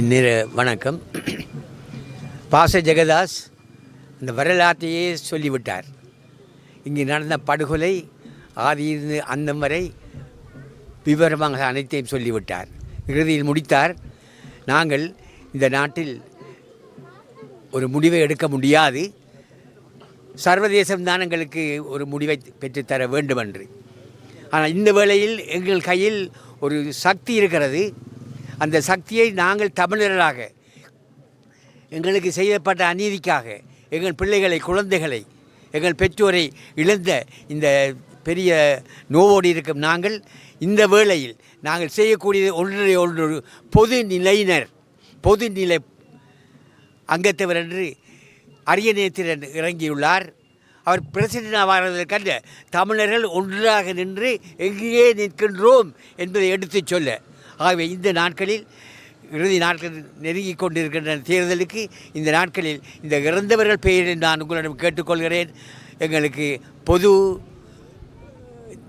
இந்நிற வணக்கம். பாச ஜெகதாஸ் இந்த வரலாற்றையே சொல்லிவிட்டார். இங்கே நடந்த படுகொலை ஆதியிருந்து அந்தம் வரை விவரமாக அனைத்தையும் சொல்லிவிட்டார். இறுதியில் முடித்தார். நாங்கள் இந்த நாட்டில் ஒரு முடிவை எடுக்க முடியாது. சர்வதேசம்தான் எங்களுக்கு ஒரு முடிவை பெற்றுத்தர வேண்டும் என்று ஆனால் இந்த வேளையில் எங்கள் கையில் ஒரு சக்தி இருக்கிறது. அந்த சக்தியை நாங்கள் தமிழர்களாக எங்களுக்கு செய்யப்பட்ட அநீதிக்காக எங்கள் பிள்ளைகளை குழந்தைகளை எங்கள் பெற்றோரை இழந்த இந்த பெரிய நோவோடு இருக்கும் நாங்கள் இந்த வேளையில் நாங்கள் செய்யக்கூடியது ஒன்றை ஒன்று பொது நிலையினர் பொது நிலை அங்கத்தவர் என்று அரியணையத்தில் இறங்கியுள்ளார். அவர் பிரசிடண்ட் ஆவாரதற்கல்ல தமிழர்கள் ஒன்றாக நின்று எங்கேயே நிற்கின்றோம் என்பதை எடுத்துச் சொல்ல ஆகவே இந்த நாட்களில் இறுதி நாட்கள் நெருங்கி கொண்டிருக்கின்ற தேர்தலுக்கு இந்த நாட்களில் இந்த இறந்தவர்கள் பெயரில் நான் உங்களிடம் கேட்டுக்கொள்கிறேன். எங்களுக்கு பொது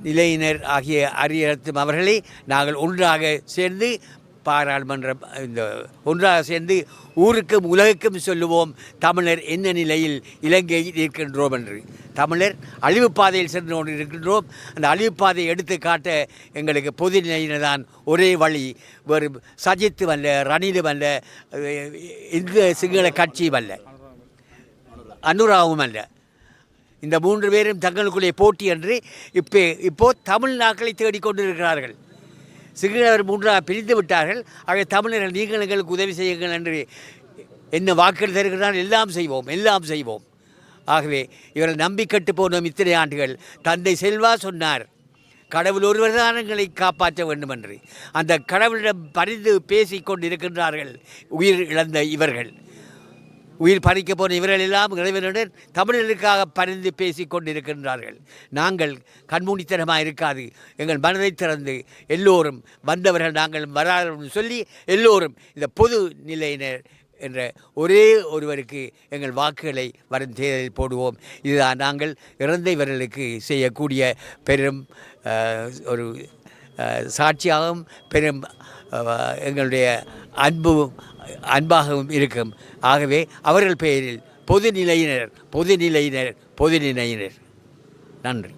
நிலையினர் ஆகிய அரியரத்தும் அவர்களை நாங்கள் ஒன்றாக சேர்ந்து பாராளுமன்றம் இந்த ஒன்றாக சேர்ந்து ஊருக்கும் உலகுக்கும் சொல்லுவோம். தமிழர் என்ன நிலையில் இலங்கையில் இருக்கின்றோம் என்று. தமிழர் அழிவு பாதையில் சென்று கொண்டு இருக்கின்றோம் அந்த அழிவு பாதையை எடுத்து காட்ட எங்களுக்கு பொது தான் ஒரே வழி. ஒரு சஜித்து வல்ல ரணிலும் அல்ல இந்த சிங்கள கட்சியும் அல்ல அனுராவும் அல்ல. இந்த மூன்று பேரும் தங்களுக்குள்ளே போட்டி என்று இப்போ இப்போது தமிழ் நாக்களை தேடிக்கொண்டிருக்கிறார்கள் சிங்களவர் மூன்றாக பிரிந்து விட்டார்கள். ஆக தமிழர்கள் நீங்கள் எங்களுக்கு உதவி செய்யுங்கள் என்று என்ன வாக்குகள் தருகிறார் எல்லாம் செய்வோம் எல்லாம் செய்வோம். ஆகவே இவர்கள் நம்பி கட்டு போனோம் இத்தனை ஆண்டுகள் தந்தை செல்வா சொன்னார் கடவுள் ஒருவர் தான் எங்களை காப்பாற்ற வேண்டும் என்று அந்த கடவுளிடம் பரிந்து பேசி கொண்டிருக்கின்றார்கள் உயிர் இழந்த இவர்கள். உயிர் பறிக்க போன இவர்கள் எல்லாம் இறைவனுடன் தமிழர்களுக்காக பரிந்து பேசி கொண்டிருக்கின்றார்கள். நாங்கள் கண்மூடித்தனமாக இருக்காது. எங்கள் மனதை திறந்து எல்லோரும் வந்தவர்கள் நாங்கள் வராதவர்கள் சொல்லி எல்லோரும் இந்த பொது நிலையினர் என்ற ஒரே ஒருவருக்கு எங்கள் வாக்குகளை வரும் தேர்தலில் போடுவோம். இதுதான் நாங்கள் இறந்த இவர்களுக்கு செய்யக்கூடிய பெரும் ஒரு சாட்சியாகவும் பெரும் எங்களுடைய அன்பும் அன்பாகவும் இருக்கும். ஆகவே அவர்கள் பெயரில் பொது நிலையினர் பொது நிலையினர் பொது நிலையினர் நன்றி.